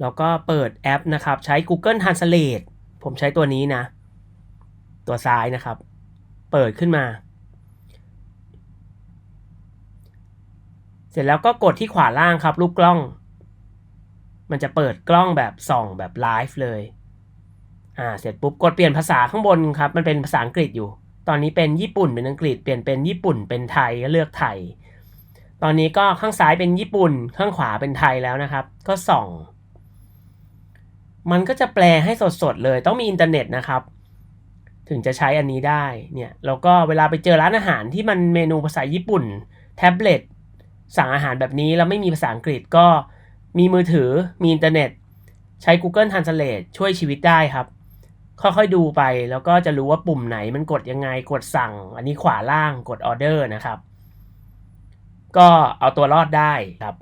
แล้วก็เปิดแอปนะครับ ใช้ Google Translate ผมใช้ตัวนี้นะ ตัวซ้ายนะครับ เปิดขึ้นมา เสร็จแล้วก็กดที่ขวาล่างครับรูปกล้อง มันจะเปิดกล้องแบบส่องแบบไลฟ์เลยอ่าเสร็จปุ๊บกดเปลี่ยนภาษาข้างบนครับ มันเป็นภาษาอังกฤษอยู่ ตอนนี้เป็นญี่ปุ่นเป็นอังกฤษเปลี่ยนเป็นญี่ปุ่นเป็นไทยก็เลือกไทย ตอนนี้ก็ข้างซ้ายเป็นญี่ปุ่น ข้างขวาเป็นไทยแล้วนะครับ ก็ส่อง มันก็จะแปลให้สดๆเลย ต้องมีอินเทอร์เน็ตนะครับ ถึงจะใช้อันนี้ได้เนี่ยแล้วก็เวลาไปเจอร้านอาหารที่มันเมนูภาษาญี่ปุ่น แท็บเล็ตสั่งอาหารแบบนี้แล้วไม่มีภาษาอังกฤษก็มีมือถือมีอินเทอร์เน็ต ใช้ Google Translate ช่วยชีวิตได้ครับ ค่อยๆดูไปแล้วก็จะรู้ว่าปุ่มไหนมันกดยังไงกดสั่ง อันนี้ขวาล่างกดออเดอร์นะครับ ก็เอาตัวรอดได้ครับ